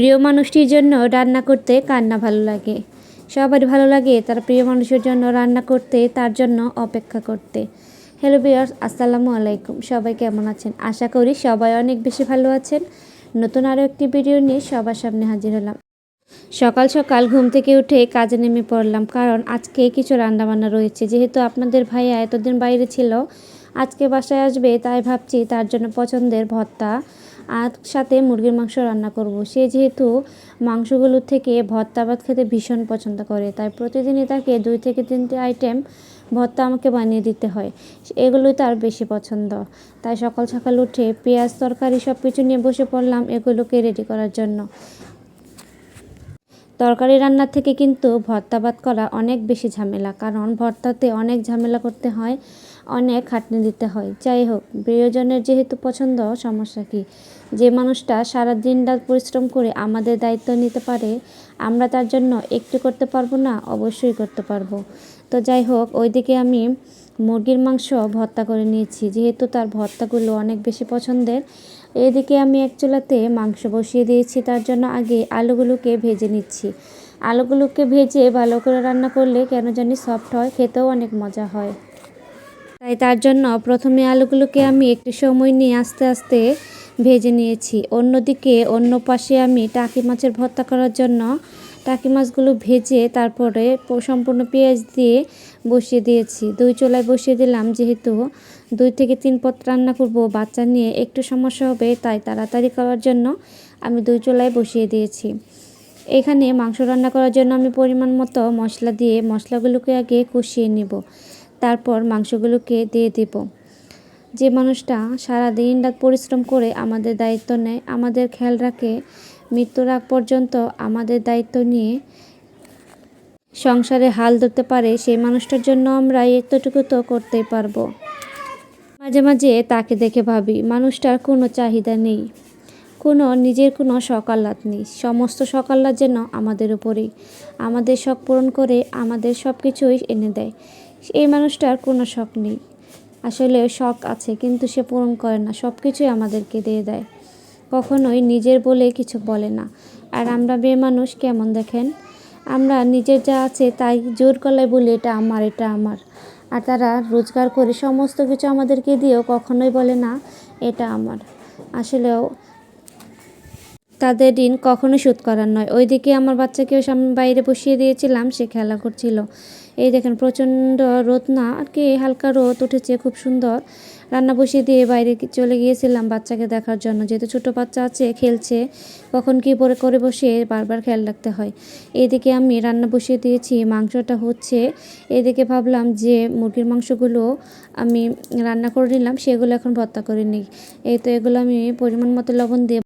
প্রিয় মানুষটির জন্য রান্না করতে কার না ভালো লাগে? সবারই ভালো লাগে তার প্রিয় মানুষের জন্য রান্না করতে, তার জন্য অপেক্ষা করতে। হ্যালো বিয়ার্স আসসালামু আলাইকুম। সবাই কেমন আছেন? আশা করি সবাই অনেক বেশি ভালো আছেন। নতুন আরও একটি ভিডিও নিয়ে সবার সামনে হাজির হলাম। সকাল সকাল ঘুম থেকে উঠে কাজে নেমে পড়লাম, কারণ আজকে কিছু রান্নাবান্না রয়েছে। যেহেতু আপনাদের ভাইয়া এতদিন বাইরে ছিল, আজকে বাসায় আসবে, তাই ভাবছি তার জন্য পছন্দের ভর্তা আর সাথে মুরগির মাংস রান্না করব। সে যেহেতু মাংসগুলোর থেকে ভর্তা ভাত খেতে ভীষণ পছন্দ করে, তাই প্রতিদিনই তাকে দুই থেকে তিনটি আইটেম ভর্তা আমাকে বানিয়ে দিতে হয়। এগুলোই তার বেশি পছন্দ। তাই সকাল সকাল উঠে পেঁয়াজ, তরকারি সব কিছু নিয়ে বসে পড়লাম এগুলোকে রেডি করার জন্য। তরকারি রান্নার থেকে কিন্তু ভর্তা ভাত করা অনেক বেশি ঝামেলা, কারণ ভর্তাতে অনেক ঝামেলা করতে হয়, অনেক খাটনি দিতে হয়। যাই হোক, প্রিয়জনের যেহেতু পছন্দ, সমস্যা কি? যে মানুষটা সারা দিন রাত পরিশ্রম করে আমাদের দায়িত্ব নিতে পারে, আমরা তার জন্য একটু করতে পারব না? অবশ্যই করতে পারব। তো যাই হোক, ওইদিকে আমি মুরগির মাংস ভর্তা করে নিয়েছি। যেহেতু তার ভর্তাগুলো অনেক বেশি পছন্দের, এদিকে আমি এক চুলাতে মাংস বসিয়ে দিয়েছি। তার জন্য আগে আলুগুলোকে ভেজে নিচ্ছি। আলুগুলোকে ভেজে ভালো করে রান্না করলে কেন জানি সফট হয়, খেতেও অনেক মজা হয়। তাই তার জন্য প্রথমে আলুগুলোকে আমি একটু সময় নিয়ে আস্তে আস্তে ভেজে নিয়েছি। অন্যদিকে অন্য পাশে আমি টাকি মাছের ভর্তা করার জন্য টাকি মাছগুলো ভেজে তারপরে সম্পূর্ণ পেঁয়াজ দিয়ে বসিয়ে দিয়েছি। দুই চুলায় বসিয়ে দিলাম, যেহেতু দুই থেকে তিন পদ রান্না করব বাচ্চা নিয়ে একটু সমস্যা হবে, তাই তাড়াতাড়ি করার জন্য আমি দুই চুলায় বসিয়ে দিয়েছি। এখানে মাংস রান্না করার জন্য আমি পরিমাণ মতো মশলা দিয়ে মশলাগুলোকে আগে কষিয়ে নেব, তারপর মাংসগুলোকে দিয়ে দেব। যে মানুষটা সারা দিন রাত পরিশ্রম করে আমাদের দায়িত্ব নেয়, আমাদের খেয়াল রাখে মৃত্যুর আগ পর্যন্ত আমাদের দায়িত্ব নিয়ে সংসারে হাল ধরতে পারে, সেই মানুষটার জন্য আমরা এতটুকু তো করতেই পারব। মাঝে মাঝে তাকে দেখে ভাবি, মানুষটার কোনো চাহিদা নেই, কোনো নিজের কোনো সকাল্লাত নেই। সমস্ত সকাল্লাত যেন আমাদের উপরেই, আমাদের শখ পূরণ করে আমাদের সব কিছুই এনে দেয়। এই মানুষটার কোনো শখ নেই। আসলে শখ আছে, কিন্তু সে পূরণ করে না সব কিছুই আমাদেরকে দিয়ে দেয়। কখনোই নিজের বলে কিছু বলে না। আর আমরা মেয়ে মানুষ কেমন দেখেন? আমরা নিজের যা আছে তাই জোর গলায় বলি, এটা আমার এটা আমার। আর তারা রোজগার করে সমস্ত কিছু আমাদেরকে দিয়েও কখনোই বলে না, এটা আমার। আসলেও তাদের ঋণ কখনো শোধ করার নয়। ওইদিকে আমার বাচ্চাকেও সামনে বাইরে বসিয়ে দিয়েছিলাম, সে খেলা করছিল। এই দেখেন, প্রচণ্ড রোদ না, আর কি হালকা রোদ উঠেছে, খুব সুন্দর। রান্না বসিয়ে দিয়ে বাইরে চলে গিয়েছিলাম বাচ্চাকে দেখার জন্য। যেহেতু ছোটো বাচ্চা আছে, খেলছে, কখন কী পরে, করে বসে বারবার খেয়াল রাখতে হয়। এদিকে আমি রান্না বসিয়ে দিয়েছি, মাংসটা হচ্ছে। এদিকে ভাবলাম যে মুরগির মাংসগুলো আমি রান্না করে নিলাম, সেগুলো এখন ভর্তা করে নিই। এই তো এগুলো আমি পরিমাণ মতো লবণ দিয়ে